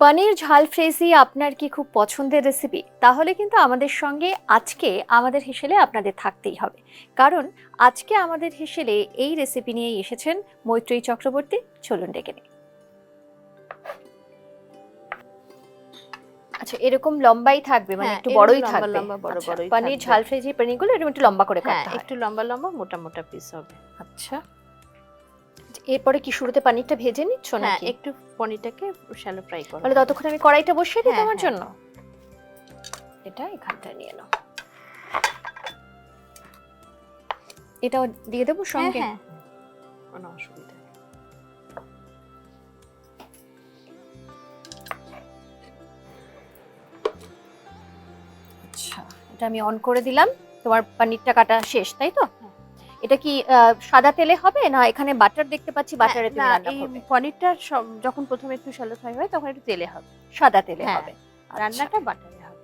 পনির ঝাল ফ্রেজি আপনার কি খুব পছন্দের রেসিপি তাহলে কিন্তু আমাদের সঙ্গে আজকে আমাদের হেসেলে আপনাদের থাকতেই হবে। কারণ আজকে আমাদের হেসেলে এই রেসিপি নিয়ে এসেছেন মৈত্রী চক্রবর্তী। চলুন ডেকে নিই। আচ্ছা এরকম লম্বাই থাকবে মানে হ্যাঁ, একটু বড়ই থাকবে। লম্বা বড় আচ্ছা, বড়ই পনির ঝাল ফ্রেজি পনিরগুলো এরকম একটু লম্বা করে হ্যাঁ কাটতে একটু লম্বা লম্বা মোটা মোটা পিস হবে। আচ্ছা। এরপরে কি শুরুতে পনিরটা ভেজে নিচ্ছ হ্যাঁ একটু পনিরটাকে শ্যালো ফ্রাই করো তাহলে ততক্ষণ আমি কড়াইটা বসিয়ে দিই হ্যাঁ, তোমার হ্যাঁ। জন্য। এটা এখানটা নিয়ে নাও। এটাও দিয়ে দেবো হ্যাঁ সঙ্গে? হ্যাঁ। কোনো অসুবিধা আচ্ছা এটা আমি অন করে দিলাম। তোমার পনিরটা কাটা শেষ তাই তো? হ্যাঁ। এটা কি সাদা তেলে হবে না এখানে বাটার দেখতে পাচ্ছি বাটারে না, এই পনিরটা যখন প্রথমে একটু শ্যালো ফ্রাই হয় তখন একটু তেলে হবে। সাদা তেলে হ্যাঁ, হবে। আচ্ছা। রান্নাটা বাটারে হবে।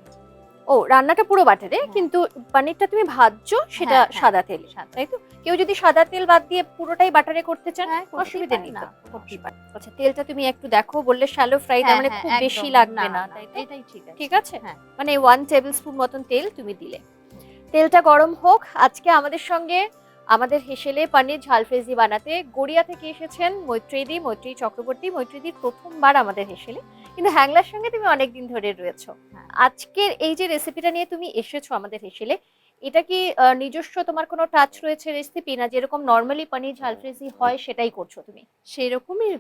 ও রান্নাটা পুরো বাটারে হ্যাঁ। কিন্তু পনিরটা তুমি ভাজছো সেটা হ্যাঁ, হ্যাঁ, সাদা তেলে। তাই তো? কেউ যদি সাদা তেল বাদ দিয়ে পুরোটাই বাটারে করতে চান অসুবিধা নেই। আচ্ছা তেলটা তুমি একটু দেখো বললে শ্যালো ফ্রাই তার মানে খুব বেশি লাগবে না তাই তো? এটাই ঠিক আছে। ঠিক আছে। মানে ওয়ান টেবিল স্পুন মতন তেল তুমি দিলে। তেলটা গরম হোক আজকে আমাদের সঙ্গে আমাদের হেসেলে পনির ঝাল ফ্রেজি বানাতে গড়িয়া থেকে এসেছেন মৈত্রীদি মৈত্রী চক্রবর্তী। মৈত্রীদি প্রথমবার আমাদের হেসেলে। কিন্তু হ্যাংলার সঙ্গে তুমি অনেকদিন ধরে রয়েছো। হ্যাঁ। আজকের এই যে রেসিপিটা নিয়ে তুমি এসেছ আমাদের হেসেলে এটা কি নিজস্ব তোমার কোনো টাচ রয়েছে রেসিপি না যেরকম নর্মালি পনির ঝাল ফ্রেজি হয় সেটাই করছ তুমি? সেই রকমই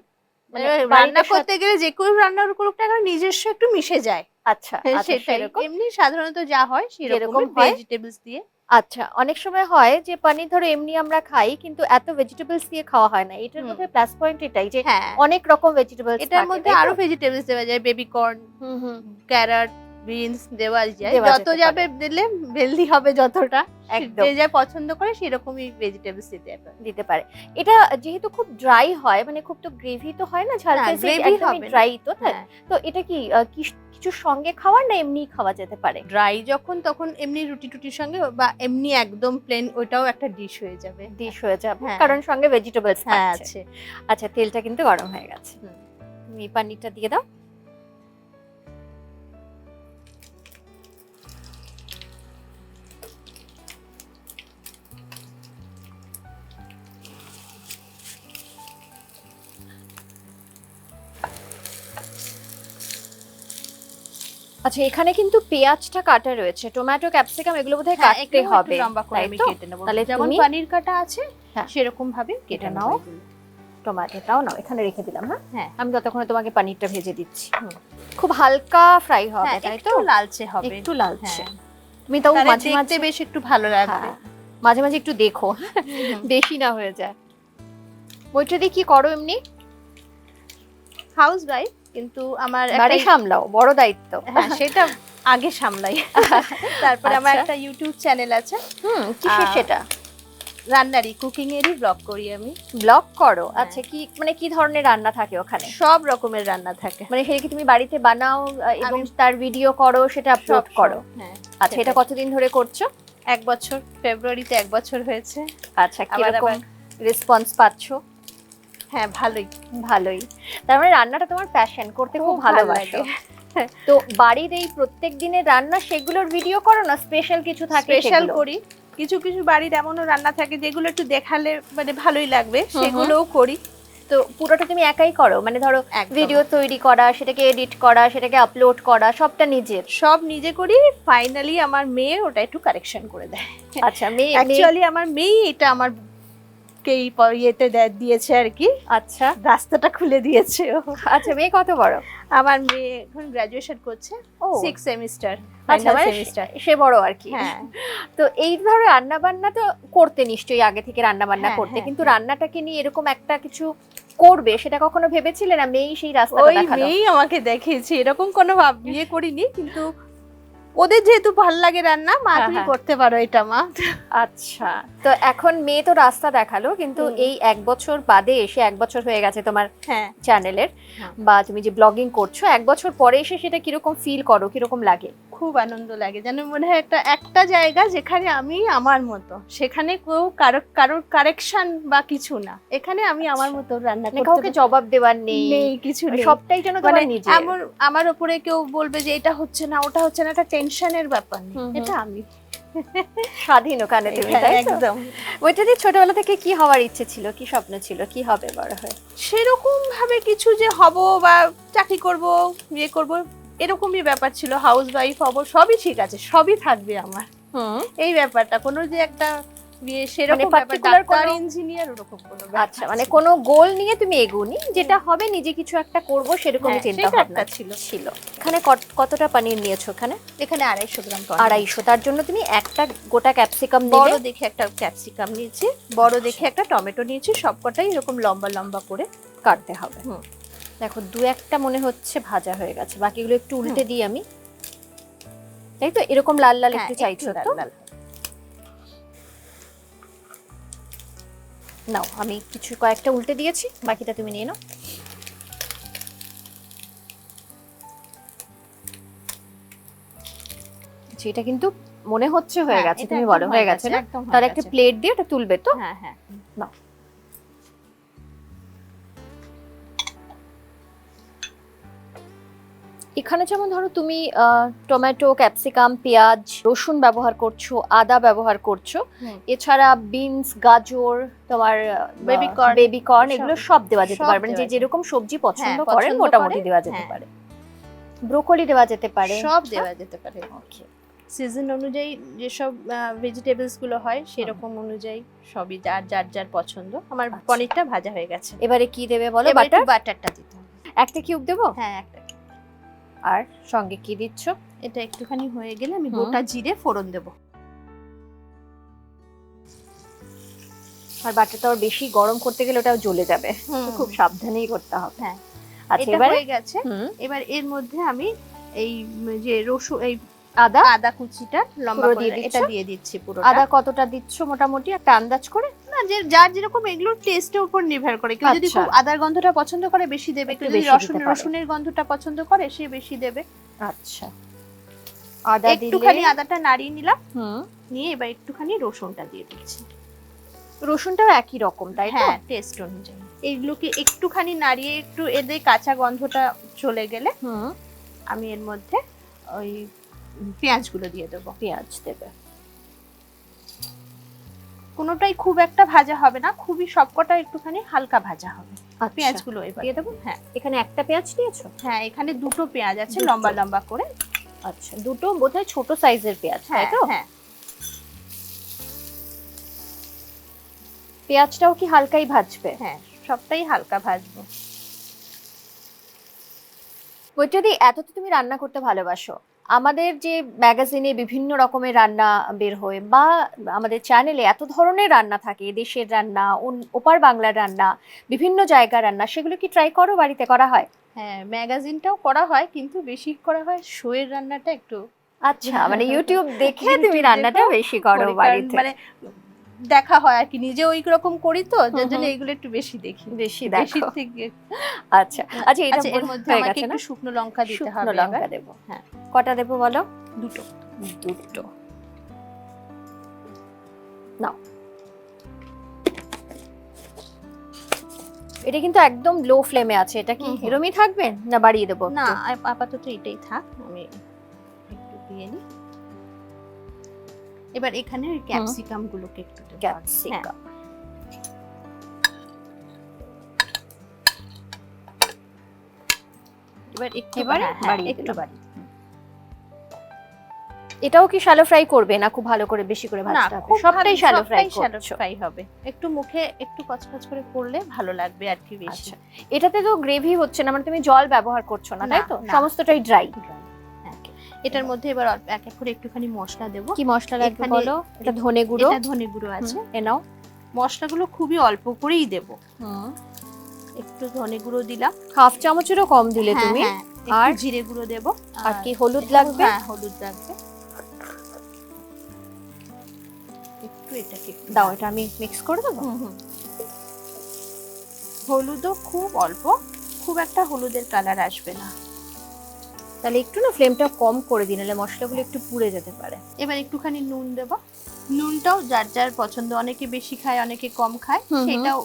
মানে রান্না করতে গেলে যে কোনো রান্নার করুক না নিজস্ব একটু মিশে যায়। আচ্ছা আচ্ছা, সেটাই। এমনি সাধারণত যা হয় সেরকম ভেজিটেবলস দিয়ে। আচ্ছা অনেক সময় হয় যে পনির ধরো এমনি আমরা খাই কিন্তু এত ভেজিটেবলস দিয়ে খাওয়া হয় না। এটার মধ্যে প্লাস পয়েন্ট এটাই যে হ্যাঁ। অনেক রকম ভেজিটেবলস এটার মধ্যে আরও ভেজিটেবলস দেওয়া যায় বেবি কর্ন হুম হুম। ক্যারট বিনস দেওয়া যায়। যত যাবে দিলে হেলদি হবে যতটা। একদম। যে যা পছন্দ করে সেরকমই ভেজিটেবলস দিতে হবে। দিতে পারে। এটা যেহেতু খুব ড্রাই হয় মানে খুব তো গ্রেভি তো হয় না ঝাল ফ্রেজি হবে ড্রাই তো হ্যাঁ। তো এটা কি আহ, কি- কিছুর সঙ্গে খাওয়ার না এমনি খাওয়া যেতে পারে? ড্রাই যখন তখন এমনি রুটি টুটির সঙ্গে বা এমনি একদম প্লেন ওইটাও একটা ডিশ হয়ে যাবে। ডিশ হয়ে যাবে হ্যাঁ। কারণ সঙ্গে ভেজিটেবলস হ্যাঁ আছে। আচ্ছা তেলটা কিন্তু গরম হয়ে গেছে। তুমি পানিরটা দিয়ে দাও। আচ্ছা এখানে কিন্তু পেঁয়াজটা কাটা রয়েছে টমেটো ক্যাপসিকাম এগুলো বোধহয় হ্যাঁ, কাটতে হবে। লম্বা করে আমি কেটে নেব। তাহলে যেমন পানির কাটা আছে হ্যাঁ। সেরকম ভাবে কেটে নাও। টমেটোটাও নাও এখানে রেখে দিলাম হ্যাঁ? হ্যাঁ। আমি ততক্ষণে তোমাকে পনিরটা ভেজে দিচ্ছি। খুব হালকা ফ্রাই হবে তাই একটু তো? লালচে হবে। একটু লালচে। তুমি তাও মাঝে মাঝে বেশ একটু ভালো লাগবে। মাঝে মাঝে একটু দেখো বেশি না হয়ে যায়। মৈত্রী কি করো এমনি? Housewife. কিন্তু আমার বাড়ি সামলাও বড় দায়িত্ব। হ্যাঁ সেটা আগে সামলাই। তারপরে আমার আচ্ছা। একটা ইউটিউব চ্যানেল আছে। হুম কিসের সেটা? রান্নারই কুকিং এরই ব্লগ করি আমি। ব্লগ করো? হ্যাঁ। আচ্ছা কি মানে কি ধরনের রান্না থাকে ওখানে? সব রকমের রান্না থাকে। মানে সেটা কি তুমি বাড়িতে বানাও এবং তার ভিডিও করো সেটা আপলোড করো? হ্যাঁ। আচ্ছা এটা কতদিন ধরে করছ? এক বছর ফেব্রুয়ারিতে এক বছর হয়েছে। আচ্ছা কীরকম রেসপন্স পাচ্ছো? হ্যাঁ ভালোই ভালোই। তার মানে রান্নাটা তোমার প্যাশন করতে খুব খুব ভালো ভালোবাসো। তো বাড়ির এই প্রত্যেক দিনের রান্না সেগুলোর ভিডিও করো না? স্পেশাল কিছু থাকে স্পেশাল করি। কিছু কিছু বাড়ির এমনও রান্না থাকে যেগুলো একটু দেখালে মানে ভালোই লাগবে। সেগুলোও করি। তো পুরোটা তুমি একাই করো? মানে ধরো। ভিডিও তৈরি করা সেটাকে এডিট করা সেটাকে আপলোড করা সবটা নিজের? সব নিজে করি। ফাইনালি আমার মেয়ে ওটা একটু কারেকশন করে দেয়। আচ্ছা মেয়ে- অ্যাকচুয়ালি আমার মেয়ে এটা আমার কে এই ইয়েতে দিয়েছে আর কি। আচ্ছা। রাস্তাটা খুলে দিয়েছে ও। আচ্ছা মেয়ে কত বড়? আমার মেয়ে এখন গ্রাজুয়েশন করছে। ও। সিক্স সেমিস্টার আচ্ছা মানে সে বড় আর কি। হ্যাঁ। তো এই ধরনের রান্না বান্না তো করতে নিশ্চয়ই আগে থেকে রান্না বান্না হ্যাঁ, করতে। হ্যাঁ, কিন্তু। রান্নাটাকে নিয়ে এরকম একটা কিছু করবে সেটা কখনো ভেবেছিলে না মেয়েই সেই রাস্তা ওই মেয়েই আমাকে দেখিয়েছে এরকম কোনো ভাব বিয়ে করিনি কিন্তু ওদের যেহেতু ভালো লাগে রান্না মা হ্যাঁ, তুমি হ্যাঁ। করতে পারো এটা মা। আচ্ছা। তো এখন মেয়ে তো রাস্তা দেখাল কিন্তু এই এক বছর বাদে এসে এক বছর হয়ে গেছে তোমার চ্যানেলের হ্যাঁ। বা তুমি যে ব্লগিং করছ এক বছর পরে এসে সেটা কীরকম ফিল করো কীরকম লাগে? খুব আনন্দ লাগে। যেন মনে হয় একটা একটা জায়গা যেখানে আমি আমার মতো। সেখানে কেউ কারও কারোর কারেকশন বা কিছু না। এখানে আমি আমার মতো রান্না মানে করতে কাউকে জবাব দেওয়ার নেই। নেই কিছু মানে নেই। সবটাই যেন মানে তোমার নিজে আমার আমার উপরে কেউ বলবে যে এটা হচ্ছে না ওটা হচ্ছে না একটা টেনশনের ব্যাপার নেই। এটা আমি। স্বাধীন ওখানে তুমি হ্যাঁ, তাই একদম। ওইটা দিয়ে ছোটবেলা থেকে কি হওয়ার ইচ্ছে ছিল? কি স্বপ্ন ছিল? কি হবে বড় হয়ে? সেরকম ভাবে কিছু যে হব বা চাকরি করব বিয়ে করব এরকমই ব্যাপার ছিল হাউস ওয়াইফ হব সবই ঠিক আছে সবই থাকবে আমার। হুম। এই ব্যাপারটা কোনো যে একটা সেরকম ব্যাপার মানে কোনো- ইঞ্জিনিয়ার ওরকম কোনো আচ্ছা মানে কোনো গোল নিয়ে তুমি এগোনি যেটা হবে নিজে কিছু একটা করব সেরকমই হ্যাঁ, চিন্তা ভাবনা ছিল। ছিল। এখানে কত- কতটা পানির নিয়েছো এখানে এখানে আড়াইশো গ্রাম আড়াইশো তার জন্য তুমি একটা গোটা ক্যাপসিকাম বড় বড় দেখে একটা ক্যাপসিকাম নিয়েছি বড় দেখে একটা টমেটো নিয়েছি সবকটাই এরকম লম্বা লম্বা করে কাটতে হবে। হুম। দেখো দু একটা মনে হচ্ছে ভাজা হয়ে গেছে বাকিগুলো একটু উল্টে দিই আমি। তাই তো এরকম লাল লাল হ্যাঁ, একটু চাইছো তো? নাও আমি কিছু কয়েকটা উল্টে দিয়েছি বাকিটা তুমি নিয়ে নাও। আচ্ছা, এটা কিন্তু মনে হচ্ছে হয়ে হ্যাঁ, গেছে তুমি বলো হয়ে গেছে না? তাহলে একটা প্লেট দিয়ে ওটা তুলবে তো? হ্যাঁ হ্যাঁ। নাও। এখানে যেমন ধরো তুমি টমেটো ক্যাপসিকাম পেঁয়াজ রসুন ব্যবহার করছ আদা ব্যবহার করছ। এছাড়া বিনস গাজর তোমার বেবিকর্ন corn, বেবি কর্ন সব- এগুলো সব দেওয়া যেতে সব পারে। মানে যে যেরকম সবজি পছন্দ হ্যাঁ, করেন মোটামুটি দেওয়া যেতে হ্যাঁ। পারে। ব্রোকলি দেওয়া যেতে পারে। সব দেওয়া যেতে পারে. সিজন অনুযায়ী যেসব ভেজিটেবলসগুলো হয় সেরকম অনুযায়ী সবই যার যার যার পছন্দ। আমার আচ্ছা। পনিরটা ভাজা হয়ে গেছে। এবারে কি দেবে বলো? বাটার? বাটারটা দিতে হবে। একটা কিউব দেবো? হ্যাঁ একটা আর সঙ্গে কি দিচ্ছ? এটা একটুখানি হয়ে গেলে আমি গোটা জিরে ফোড়ন দেবো। আর বাটারটা আবার বেশি গরম করতে গেলে ওটা জ্বলে যাবে। খুব সাবধানেই করতে হবে। হ্যাঁ। আচ্ছা এটা এবারে? হয়ে গেছে। এবার এর মধ্যে আমি এই যে রসুন এই আদা? আদা কুচিটা লম্বা করে এটা দিয়ে দিচ্ছি পুরো আদা কতটা দিচ্ছ মোটামুটি? একটা আন্দাজ করে? না যে যার যেরকম এগুলোর টেস্টের উপর নির্ভর করে। কেউ যদি আচ্ছা। খুব আদার গন্ধটা পছন্দ করে বেশি দেবে। কেউ যদি রসুন রসুনের গন্ধটা পছন্দ করে সে বেশি দেবে। আচ্ছা। আদা একটুখানি আদাটা নাড়িয়ে নিলাম। হুম। নিয়ে এবার একটুখানি রসুনটা দিয়ে দিচ্ছি। রসুনটাও একই রকম তাই তো? হ্যাঁ টেস্ট অনুযায়ী। এইগুলোকে একটুখানি নাড়িয়ে একটু এদের কাঁচা গন্ধটা চলে গেলে হুম। আমি এর মধ্যে ওই পেঁয়াজগুলো দিয়ে দেবো। পেঁয়াজ দেবে। কোনোটাই খুব একটা ভাজা হবে না খুবই সবকটা একটুখানি হালকা ভাজা হবে। পেঁয়াজ পেঁয়াজগুলো এবার। দিয়ে দেবো? হ্যাঁ। এখানে একটা পেঁয়াজ নিয়েছো? হ্যাঁ এখানে দুটো পেঁয়াজ আছে লম্বা লম্বা করে। আচ্ছা দুটো বোধহয় ছোট সাইজের পেঁয়াজ হ্যাঁ তো? হ্যাঁ। পেঁয়াজটাও কি হালকাই ভাজবে? হ্যাঁ সবটাই হালকা ভাজবো। বৈদ্যদি এত তো তুমি রান্না করতে ভালোবাসো আমাদের যে ম্যাগাজিনে বিভিন্ন রকমের রান্না বের হয় বা আমাদের চ্যানেলে এত ধরনের রান্না থাকে দেশের রান্না ওপার বাংলার রান্না বিভিন্ন জায়গার রান্না সেগুলো কি ট্রাই করো বাড়িতে করা হয়? হ্যাঁ ম্যাগাজিনটাও করা হয় কিন্তু বেশি করা হয় শোয়ের রান্নাটা একটু আচ্ছা মানে ইউটিউব দেখে তুমি রান্নাটা বেশি করো করি, বাড়িতে। মানে দেখা হয় আর কি। নিজে ওই রকম করি তো যার জন্য। এগুলো একটু বেশি দেখি। বেশি বেশি থেকে আচ্ছা। আচ্ছা এটা আচ্ছা এর মধ্যে আমাকে একটু শুকনো লঙ্কা দিতে শুকনো হবে লঙ্কা এবার। দেবো। হ্যাঁ। কটা দেবো বলো? দুটো। দুটো। নাও। এটা কিন্তু একদম লো ফ্লেমে আছে। এটা কি। এরমই থাকবে? না বাড়িয়ে দেবো না আপাতত এটাই থাক। আমি একটু দিয়ে নিই। এবার এখানে ওই ক্যাপসিকাম গুলোকে একটু ক্যাপসিকাম এবার হ্যাঁ, বাড়িয়ে একটু বাড়ি এটাও কি শ্যালো ফ্রাই করবে না খুব ভালো করে বেশি করে ভাজতে হবে? সবটাই শ্যালো ফ্রাই শ্যালো ফ্রাই হবে। একটু মুখে একটু কচকচ করে করলে ভালো লাগবে আর কি বেশি। আচ্ছা। এটাতে তো গ্রেভি হচ্ছে না মানে তুমি জল ব্যবহার করছ না তাই তো? সমস্তটাই ড্রাই। এটার মধ্যে এবার অল্প এক এক করে একটুখানি মশলা দেবো। কি মশলা লাগবে বলো? এটা ধনে গুঁড়ো। এটা ধনে গুঁড়ো আছে। হুম, এ নাও। মশলাগুলো খুবই অল্প করেই দেবো। একটু ধনে গুঁড়ো দিলাম। হাফ চামচেরও কম দিলে হ্যাঁ, তুমি। হ্যাঁ, আর? জিরে গুঁড়ো দেবো। আর কি হলুদ লাগবে? হ্যাঁ হলুদ লাগবে। একটু এটাকে দাও এটা আমি মিক্স করে দেবো। হলুদও খুব অল্প। খুব একটা হলুদের কালার আসবে না। তাহলে একটু না ফ্লেমটা কম করে দিন নাহলে মশলাগুলো একটু পুড়ে যেতে পারে। এবার একটুখানি নুন দেব। নুনটাও যার যার পছন্দ অনেকে বেশি খায় অনেকে কম খায়। সেটাও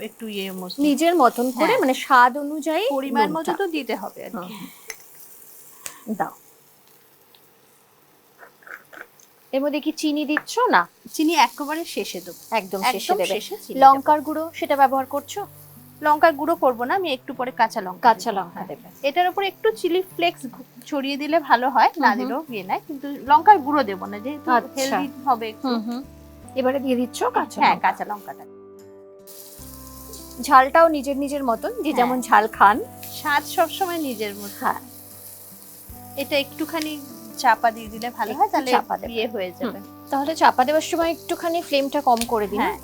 একটু ইয়ে নিজের মতন করে হ্যাঁ। মানে স্বাদ অনুযায়ী পরিমাণ মতো তো দিতে হবে আর কি। দাও। এর মধ্যে কি চিনি দিচ্ছ না? চিনি একেবারে শেষে দেবো। একদম শেষে দেবে। লঙ্কার গুঁড়ো সেটা ব্যবহার করছ। লঙ্কার গুঁড়ো করব না আমি একটু পরে কাঁচা লঙ্কা কাঁচা লঙ্কা হ্যাঁ। দেবে এটার উপর একটু চিলি ফ্লেক্স ছড়িয়ে দিলে ভালো হয় না। দিলেও ইয়ে নাই কিন্তু লঙ্কার গুঁড়ো দেবো না যেহেতু আচ্ছা। হেলদি হবে একটু এবারে দিয়ে দিচ্ছ কাঁচা হ্যাঁ। কাঁচা লঙ্কাটা ঝালটাও নিজের নিজের মতন যে হ্যাঁ। যেমন ঝাল খান স্বাদ সবসময় নিজের মতো হ্যাঁ এটা একটুখানি চাপা দিয়ে দিলে ভালো হয় তাহলে চাপা দেবে। ইয়ে হয়ে যাবে তাহলে চাপা দেওয়ার সময় একটুখানি ফ্লেমটা কম করে দিন হ্যাঁ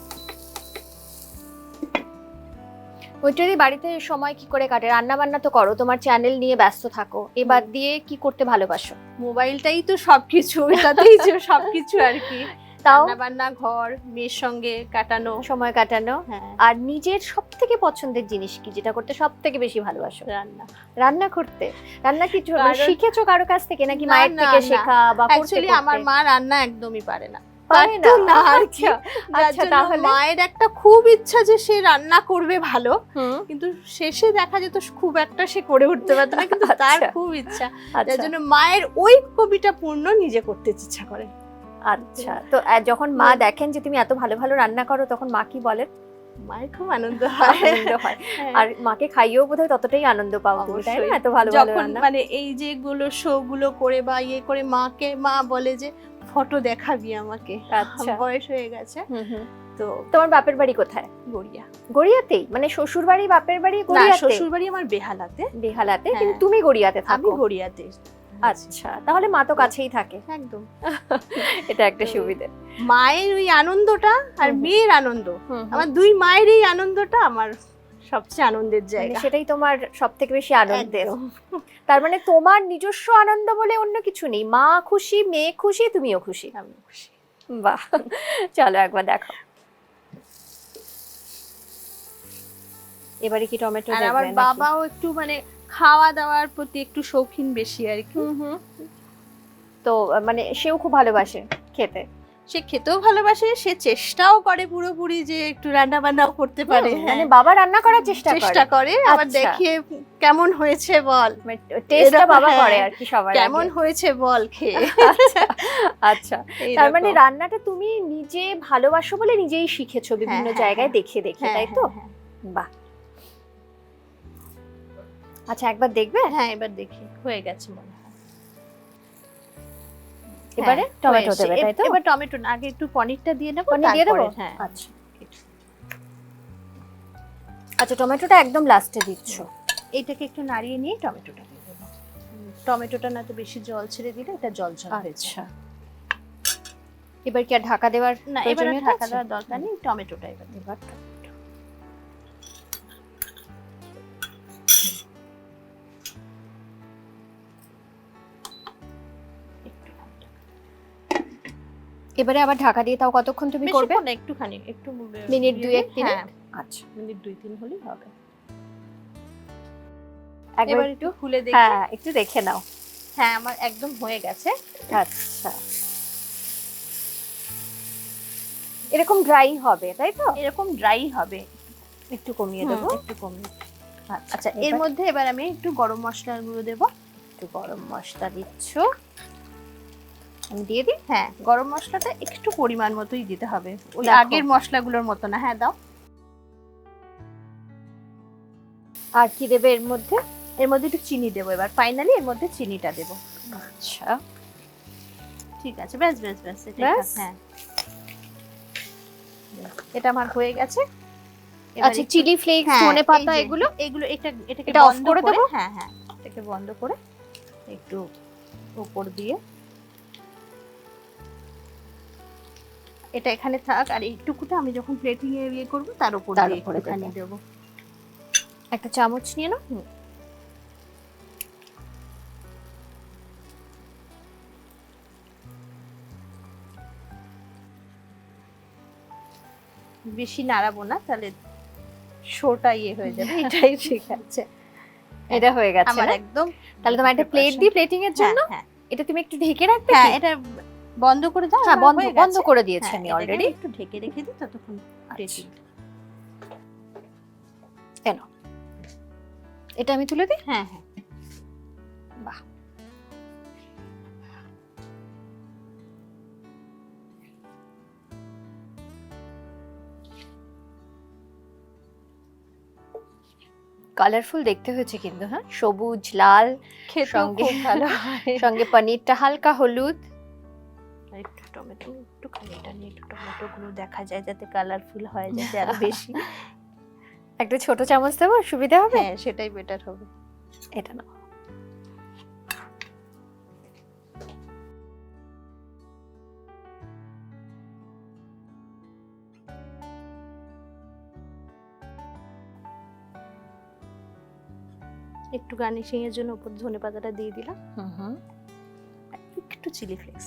ওইটারই বাড়িতে সময় কি করে কাটে? রান্না বান্না তো করো তোমার চ্যানেল নিয়ে ব্যস্ত থাকো। এবার দিয়ে কি করতে ভালোবাসো? মোবাইলটাই তো সবকিছু এটাতেই যে সবকিছু আর কি। তাও? রান্না ঘর মেয়ের সঙ্গে কাটানো। সময় কাটানো? হ্যাঁ। আর নিজের সব থেকে পছন্দের জিনিস কি যেটা করতে সব থেকে বেশি ভালোবাসো? রান্না। রান্না করতে? রান্না কি শিখেছো কারও কাছ থেকে নাকি মায়ের থেকে শেখা বা অ্যাকচুয়ালি আমার মা রান্না একদমই পারে না। পারতো না আর কি। আচ্ছা, আচ্ছা তাহলে? মায়ের একটা খুব ইচ্ছা যে সে রান্না করবে ভালো কিন্তু শেষে দেখা যেত খুব একটা সে করে উঠতে পারতো না কিন্তু তার আচ্ছা। খুব ইচ্ছা। আচ্ছা। যার জন্য মায়ের ওই কবিটা পূর্ণ নিজে করতে ইচ্ছা করে। আচ্ছা তো যখন মা দেখেন যে তুমি এত ভালো ভালো রান্না করো তখন মা কি বলেন? মায়ের খুব আনন্দ হয়। হয়। আর মাকে খাইয়েও বোধহয় ততটাই আনন্দ পাও তুমি তাই না? এত ভালো ভালো রান্না। মানে এই যে গুলো শো গুলো করে বা ইয়ে করে মাকে মা বলে যে ফটো দেখাবি আমাকে। আচ্ছা। বয়স হয়ে গেছে। তো তোমার বাপের বাড়ি কোথায়? গড়িয়া। গড়িয়াতেই? মানে শ্বশুর বাড়ি বাপের বাড়ি গড়িয়াতে? শ্বশুর বাড়ি আমার বেহালাতে। বেহালাতে হ্যাঁ। কিন্তু তুমি গড়িয়াতে আমি থাকো গড়িয়াতে। আচ্ছা তাহলে মা তো কাছেই থাকে। একদম। এটা একটা সুবিধে। মায়ের ওই আনন্দটা আর। মেয়ের আনন্দ। আমার দুই মায়ের এই আনন্দটা আমার সবচেয়ে আনন্দের মানে জায়গা। সেটাই তোমার সব থেকে বেশি আনন্দের। তার মানে তোমার নিজস্ব আনন্দ বলে অন্য কিছু নেই। মা খুশি মেয়ে খুশি তুমিও খুশি। আমি খুশি। বাহ চলো একবার দেখো। এবারে কি টমেটো আর আমার বাবাও একটু মানে খাওয়া দাওয়ার প্রতি একটু শৌখিন বেশি আর কি। হুম হুম। তো মানে সেও খুব ভালোবাসে খেতে। সে খেতেও ভালোবাসে সে চেষ্টাও করে পুরোপুরি যে একটু রান্না বান্নাও করতে পারে হ্যাঁ। মানে বাবা রান্না করার চেষ্টা চেষ্টা করে আবার আচ্ছা। দেখিয়ে কেমন হয়েছে বল। টেস্টটা বাবা হ্যাঁ। করে আর কি সবার কেমন হয়েছে বল খেয়ে। আচ্ছা আচ্ছা। তার মানে রান্নাটা তুমি নিজে ভালোবাসো বলে নিজেই শিখেছো বিভিন্ন হ্যাঁ, জায়গায় হ্যাঁ। দেখে দেখে হ্যাঁ, তাই তো? হ্যাঁ, বাহ। আচ্ছা একবার দেখবে? হ্যাঁ। হ্যাঁ এবার দেখি হয়ে গেছে মনে হয়। এবারে হ্যাঁ, টমেটো দেবে তাই তো? এবার টমেটো আগে একটু পনিরটা দিয়ে নেব পনির দিয়ে দেবো? হ্যাঁ। আচ্ছা আচ্ছা। টমেটোটা একদম লাস্টে দিচ্ছ। এইটাকে একটু নাড়িয়ে নিয়ে টমেটোটা দিয়ে দেবো। টমেটোটা না তো বেশি জল ছেড়ে দিলে এটা জল জল হয়ে আচ্ছা। এবার কি আর ঢাকা দেওয়ার না এবার ঢাকা দেওয়ার দরকার নেই টমেটোটা এবার দেবো। এবারে আবার ঢাকা দিয়ে তাও কতক্ষণ তুমি করবে? না, একটুখানি একটু মিনিট দুয়েক, তিনেক? হ্যাঁ। আচ্ছা। মিনিট দুই তিন হলেই হবে। একবার একটু? খুলে দেখি। হ্যাঁ একটু দেখে নাও। হ্যাঁ আমার একদম হয়ে গেছে। আচ্ছা। এরকম ড্রাই হবে তাই তো? এরকম ড্রাই হবে। একটু কমিয়ে দেবো? একটু কমিয়ে আচ্ছা আচ্ছা এর মধ্যে এবার আমি একটু গরম মশলার গুঁড়ো দেবো। একটু গরম মশলা দিচ্ছ। আমি দিয়ে দিই? হ্যাঁ গরম মশলাটা একটু পরিমাণ মতোই দিতে হবে। ওই আগের মশলাগুলোর মতো না হ্যাঁ দাও। আর কি দেবে এর মধ্যে? এর মধ্যে একটু চিনি দেবো এবার। ফাইনালি এর মধ্যে চিনিটা দেবো। আচ্ছা। ঠিক আছে ব্যাস ব্যাস ব্যাস? হ্যাঁ। এটা আমার হয়ে গেছে। আচ্ছা চিলি ফ্লেক্স হ্যাঁ, ধনে পাতা এগুলো? এগুলো এটা এটাকে করে করে দেবো? হ্যাঁ হ্যাঁ এটাকে বন্ধ করে একটু উপর দিয়ে এটা এখানে থাক আর এইটুকুটা আমি যখন প্লেটিং এ ইয়ে করব তার উপর তার দিয়ে উপরে একটুখানি দেবে। দেবো একটা চামচ নিয়ে নাও বেশি নাড়াবো না তাহলে শোটা ইয়ে হয়ে যাবে এটাই ঠিক আছে এটা হয়ে গেছে আমার না? একদম তাহলে তোমার একটা প্লেট। দিই প্লেটিং এর জন্য হ্যাঁ, হ্যাঁ এটা তুমি একটু ঢেকে রাখবে হ্যাঁ কি? এটা বন্ধ করে দাও হ্যাঁ বন্ধ বন্ধ করে দিয়েছি হ্যাঁ, আমি অলরেডি একটু ঢেকে রেখে দিই ততক্ষণ আচ্ছা। ready। এটা আমি তুলে দিই? হ্যাঁ হ্যাঁ। বাহ। কালারফুল দেখতে হয়েছে কিন্তু হ্যাঁ? সবুজ লাল সঙ্গে- সঙ্গে পনিরটা হালকা হলুদ। একটু টমেটো একটু খালি এটা নিয়ে একটু টমেটো গুলো দেখা যায় যাতে কালারফুল হয় যাতে আরও বেশি। একটা ছোট চামচ দেবো সুবিধা হবে? হ্যাঁ সেটাই বেটার হবে। এটা না একটু গার্নিশিং এর জন্য উপর ধনে পাতাটা দিয়ে দিলাম। হুম একটু চিলি ফ্লেক্স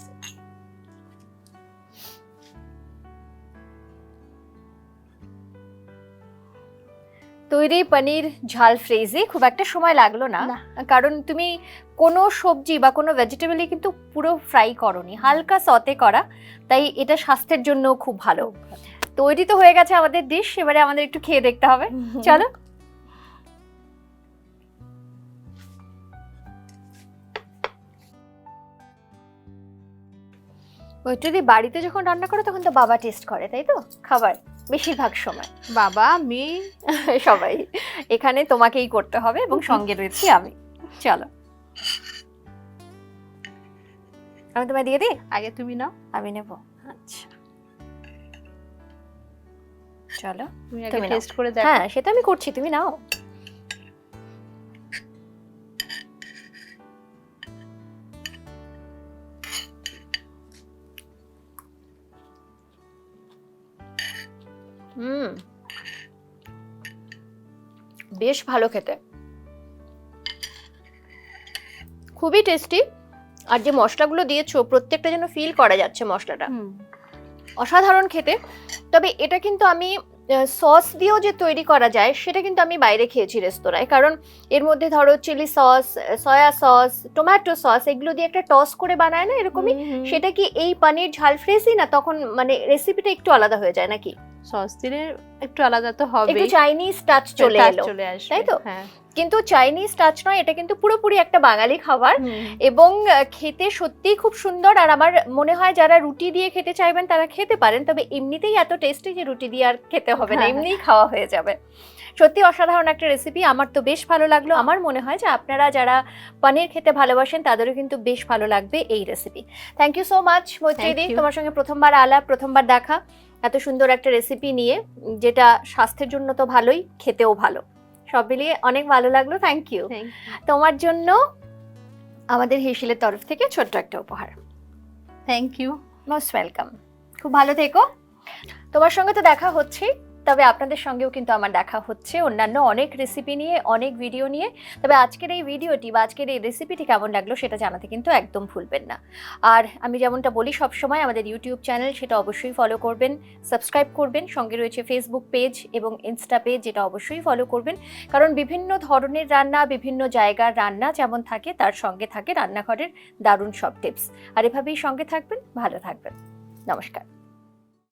তৈরি পনির ঝাল ফ্রেজি খুব একটা সময় লাগল না। কারণ তুমি কোনো সবজি বা কোনো ভেজিটেবলই কিন্তু পুরো ফ্রাই করনি হালকা সতে করা তাই এটা স্বাস্থ্যের জন্য খুব ভালো। তৈরি তো হয়ে গেছে আমাদের ডিশ এবারে আমাদের একটু খেয়ে দেখতে হবে। চলো। ওই যদি বাড়িতে যখন রান্না করো তখন তো বাবা টেস্ট করে তাই তো? খাবার। বেশিরভাগ সময়। বাবা মেয়ে? সবাই। এখানে তোমাকেই করতে হবে এবং সঙ্গে রয়েছি আমি। চলো। আমি তোমায় দিয়ে দিই? আগে তুমি নাও। আমি নেব। আচ্ছা। চলো। তুমি আগে টেস্ট করে দেখো। হ্যাঁ সেটা আমি করছি। তুমি নাও। হুম। বেশ ভালো খেতে। খুবই টেস্টি আর যে মশলাগুলো দিয়েছ প্রত্যেকটা যেন ফিল করা যাচ্ছে মশলাটা। অসাধারণ খেতে। তবে এটা কিন্তু আমি সস দিয়েও যে তৈরি করা যায় সেটা কিন্তু আমি বাইরে খেয়েছি রেস্তোরাঁয়। কারণ এর মধ্যে ধরো chilli sauce soya sauce tomato sauce এগুলো দিয়ে একটা টস করে বানায় না এরকমই। সেটা কি এই পানির ঝাল ফ্রেসই না তখন মানে রেসিপিটা একটু আলাদা হয়ে যায় নাকি? সস দিলে একটু আলাদা তো হবে একটু চাইনিজ টাচ চলে এলো। চলে আসবে তাই তো? হ্যাঁ। কিন্তু চাইনিজ টাচ নয় এটা কিন্তু পুরোপুরি একটা বাঙালি খাবার। এবং খেতে সত্যিই খুব সুন্দর আর আমার মনে হয় যারা রুটি দিয়ে খেতে চাইবেন তারা খেতে পারেন তবে এমনিতেই এত টেস্টি যে রুটি দিয়ে আর খেতে হবে না হ্যাঁ, এমনিই খাওয়া হয়ে যাবে। সত্যি অসাধারণ একটা রেসিপি আমার তো বেশ ভালো লাগল। আমার মনে হয় যে আপনারা যারা পনির খেতে ভালোবাসেন তাদেরও কিন্তু বেশ ভালো লাগবে এই recipe thank you so much মৈত্রীদি. তোমার সঙ্গে প্রথমবার আলাপ প্রথমবার দেখা। এত সুন্দর একটা রেসিপি নিয়ে যেটা স্বাস্থ্যের জন্য তো ভালোই খেতেও ভালো। সব মিলিয়ে অনেক ভালো লাগল থ্যাংক ইউ তোমার জন্য আমাদের হেসিলের তরফ থেকে ছোট্ট একটা উপহার। থ্যাংক ইউ মোস্ট ওয়েলকাম খুব ভালো থেকো। তোমার সঙ্গে তো দেখা হচ্ছেই। তবে আপনাদের সঙ্গেও কিন্তু আমার দেখা হচ্ছে। অন্যান্য অনেক রেসিপি নিয়ে, অনেক ভিডিও নিয়ে। তবে আজকের এই ভিডিওটি বা আজকের এই রেসিপিটি কেমন লাগল সেটা জানাতে কিন্তু একদম ভুলবেন না। আর আমি যেমনটা বলি, সবসময় আমাদের ইউটিউব চ্যানেল সেটা অবশ্যই ফলো করবেন সাবস্ক্রাইব করবেন। সঙ্গে রয়েছে ফেসবুক পেজ এবং ইনস্টা পেজ যেটা অবশ্যই ফলো করবেন। কারণ বিভিন্ন ধরনের রান্না, বিভিন্ন জায়গার রান্না যেমন থাকে, তার সঙ্গে থাকে রান্নাঘরের দারুণ সব টিপস আর এভাবেই সঙ্গে থাকবেন, ভালো থাকবেন। নমস্কার।